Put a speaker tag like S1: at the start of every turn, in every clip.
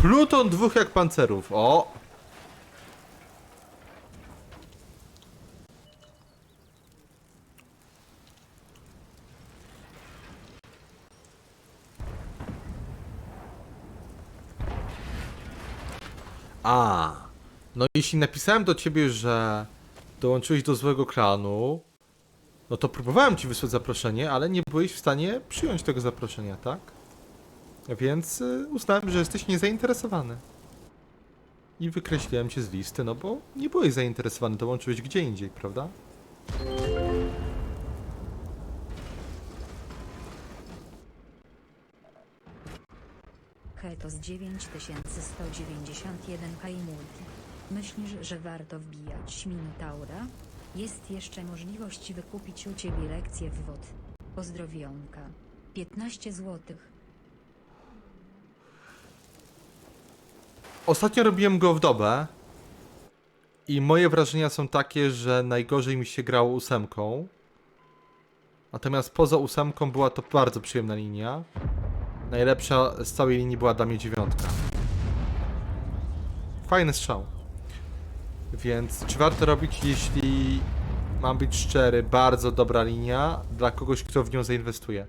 S1: Pluton dwóch jak pancerów. O! A, no jeśli napisałem do ciebie, że dołączyłeś do złego klanu, no to próbowałem ci wysłać zaproszenie, ale nie byłeś w stanie przyjąć tego zaproszenia, tak? Więc y, uznałem, że jesteś niezainteresowany. I wykreśliłem cię z listy, no bo nie byłeś zainteresowany, dołączyłeś gdzie indziej, prawda?
S2: Ketos 9191 Multi. Myślisz, że warto wbijać Minotaura? Jest jeszcze możliwość wykupić u ciebie lekcję w WOD. Pozdrowionka. 15 złotych.
S1: Ostatnio robiłem go w dobę i moje wrażenia są takie, że najgorzej mi się grało ósemką. Natomiast poza ósemką była to bardzo przyjemna linia. Najlepsza z całej linii była dla mnie dziewiątka. Fajny strzał. Więc czy warto robić, jeśli mam być szczery, bardzo dobra linia dla kogoś, kto w nią zainwestuje.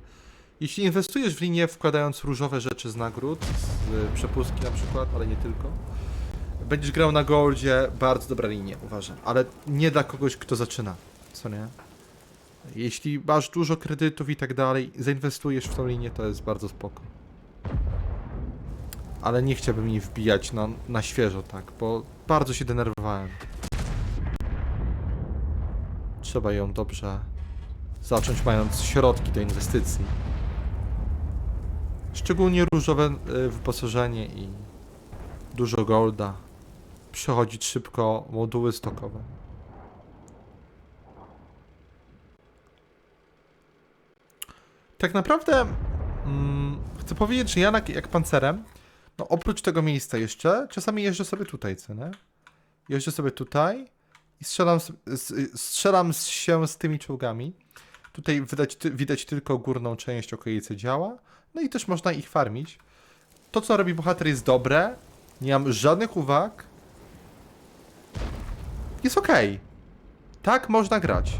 S1: Jeśli inwestujesz w linię wkładając różowe rzeczy z nagród, z przepustki na przykład, ale nie tylko, będziesz grał na goldzie, bardzo dobra linia, uważam. Ale nie dla kogoś, kto zaczyna, co nie? Jeśli masz dużo kredytów i tak dalej, zainwestujesz w tą linię, to jest bardzo spoko. Ale nie chciałbym jej wbijać na, na świeżo, tak, bo bardzo się denerwowałem. Trzeba ją dobrze zacząć mając środki do inwestycji. Szczególnie różowe y, wyposażenie i dużo golda. Przechodzić szybko moduły stokowe. Tak naprawdę mm, chcę powiedzieć, że ja jak pancerem, no oprócz tego miejsca jeszcze, czasami jeżdżę sobie tutaj, co nie? Jeżdżę sobie tutaj i strzelam, strzelam się z tymi czołgami. Tutaj widać, widać tylko górną część okolicy działa. No i też można ich farmić. To, co robi bohater jest dobre. Nie mam żadnych uwag. Jest ok. Tak można grać.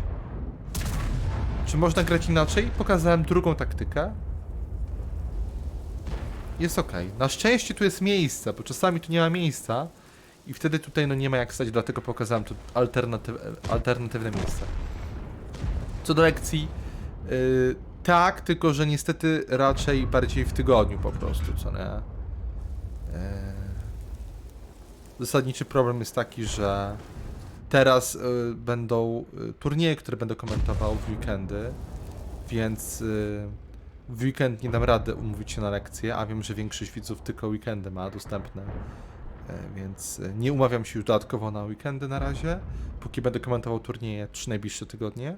S1: Czy można grać inaczej? Pokazałem drugą taktykę. Jest ok. Na szczęście tu jest miejsce, bo czasami tu nie ma miejsca. I wtedy tutaj no nie ma jak stać, dlatego pokazałem tu alternatyw alternatywne miejsce. Co do lekcji, yy, tak, tylko że niestety raczej bardziej w tygodniu po prostu, co nie? Yy, zasadniczy problem jest taki, że teraz yy, będą yy, turnieje, które będę komentował w weekendy, więc w weekend nie dam rady umówić się na lekcję, a wiem, że większość widzów tylko weekendy ma dostępne. Więc nie umawiam się już dodatkowo na weekendy na razie, póki będę komentował turnieje trzy najbliższe tygodnie.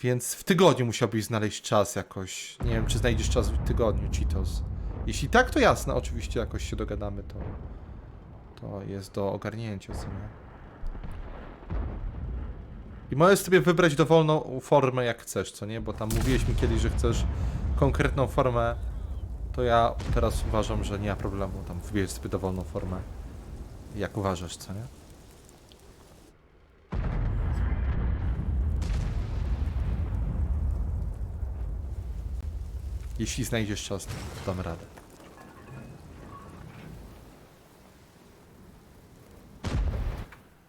S1: Więc w tygodniu musiałbyś znaleźć czas jakoś. Nie wiem, czy znajdziesz czas w tygodniu, Cheetos. Jeśli tak, to jasne, oczywiście jakoś się dogadamy, to, to jest do ogarnięcia, co nie? I możesz sobie wybrać dowolną formę jak chcesz, co nie? Bo tam mówiłeś mi kiedyś, że chcesz konkretną formę, to ja teraz uważam, że nie ma problemu tam wybierz sobie dowolną formę, jak uważasz, co nie? Jeśli znajdziesz czas, dam radę.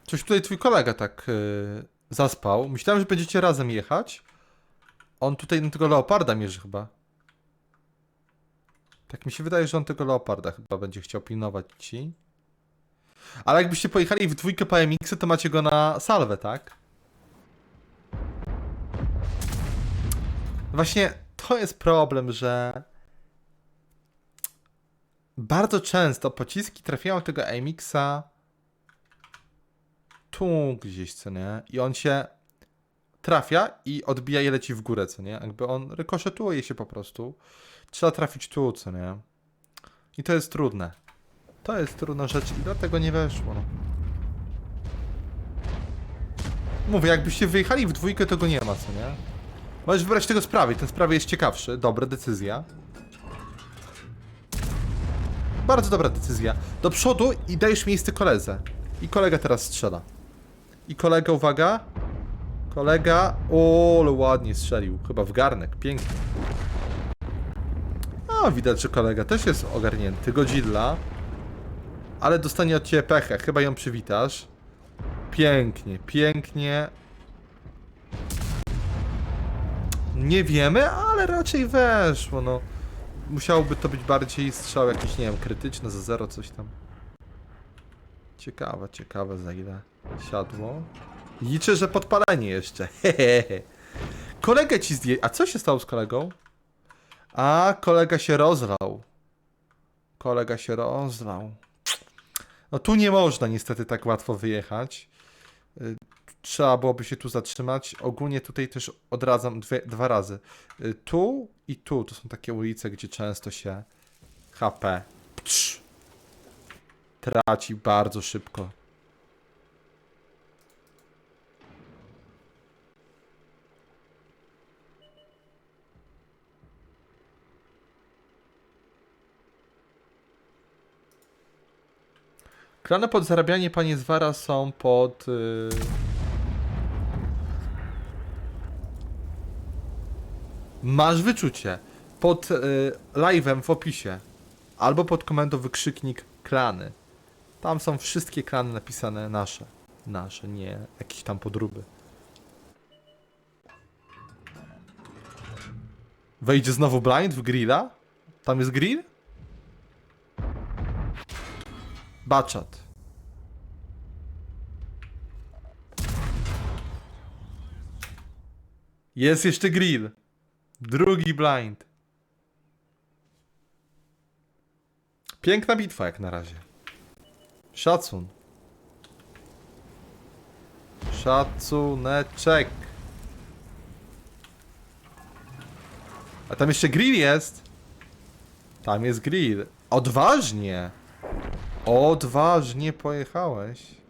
S1: Coś tutaj twój kolega tak yy, zaspał. Myślałem, że będziecie razem jechać. On tutaj na tego leoparda mierzy chyba. Tak mi się wydaje, że on tego leoparda chyba będzie chciał pilnować ci. Ale jakbyście pojechali w dwójkę po MX, to macie go na salwę, tak? Właśnie to jest problem, że bardzo często pociski trafiają tego AMX-a tu gdzieś, co nie? I on się trafia i odbija i leci w górę, co nie? Jakby on rykoszetuje się po prostu. Trzeba trafić tu, co nie? I to jest trudne. To jest trudna rzecz i dlatego nie weszło, no. Mówię, jakbyście wyjechali w dwójkę, to go nie ma, co nie? Możesz wybrać tego z prawej, ten z prawej jest ciekawszy. Dobra, decyzja. Bardzo dobra decyzja. Do przodu i dajesz miejsce koledze. I kolega teraz strzela. I kolega, uwaga. Kolega. O, ładnie strzelił. Chyba w garnek. Pięknie. A, widać, że kolega też jest ogarnięty. Godzilla. Ale dostanie od ciebie pechę. Chyba ją przywitasz. Pięknie, pięknie. Nie wiemy, ale raczej weszło, no. Musiałoby to być bardziej strzał jakiś, nie wiem, krytyczny za zero, coś tam. Ciekawe, ciekawe za ile siadło. Liczę, że podpalenie jeszcze. Hehehe. Kolegę ci zdję. A co się stało z kolegą? A, kolega się rozlał. Kolega się rozlał. No tu nie można niestety tak łatwo wyjechać. Trzeba byłoby się tu zatrzymać. Ogólnie tutaj też odradzam dwie, dwa razy. Y, Tu i tu to są takie ulice, gdzie często się HP pcz, traci bardzo szybko. Klany pod zarabianie panie Zwara są pod. Yy... Masz wyczucie. Pod yy, live'em w opisie. Albo pod komendą wykrzyknik klany. Tam są wszystkie klany napisane nasze. Nasze, nie jakieś tam podróby. Wejdzie znowu blind w grilla? Tam jest grill? Baczat. Jest jeszcze grill. Drugi blind. Piękna bitwa jak na razie. Szacun. Szacuneczek. A tam jeszcze grill jest. Tam jest grill. Odważnie. Odważnie pojechałeś.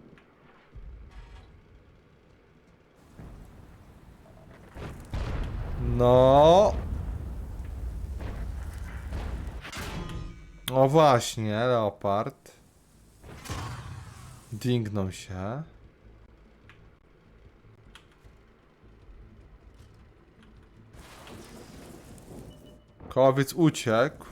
S1: No. O właśnie, leopard. Dingnął się. Kołowiec uciekł.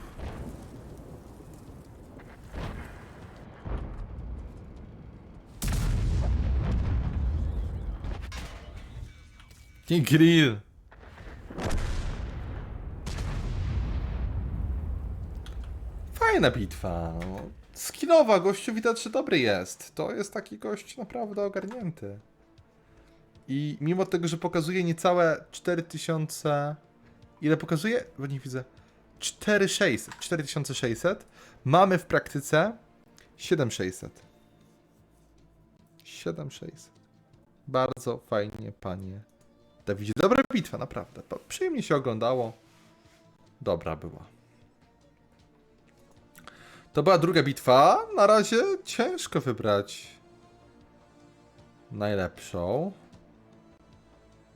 S1: Grill. Fajna bitwa. no. Skillowa, gościu widać, że dobry jest. To jest taki gość naprawdę ogarnięty. I mimo tego, że pokazuje niecałe 4000... Ile pokazuje? Bo nie widzę. 4600. 4600. Mamy w praktyce 7600. 7600. Bardzo fajnie, panie Dawidzie. Dobra bitwa, naprawdę. Przyjemnie się oglądało. Dobra była. To była druga bitwa. Na razie ciężko wybrać najlepszą.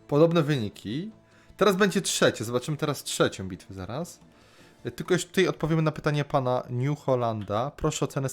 S1: Podobne wyniki. Teraz będzie trzecie. Zobaczymy teraz trzecią bitwę zaraz. Tylko jeszcze tutaj odpowiemy na pytanie pana New Hollanda. Proszę o cenę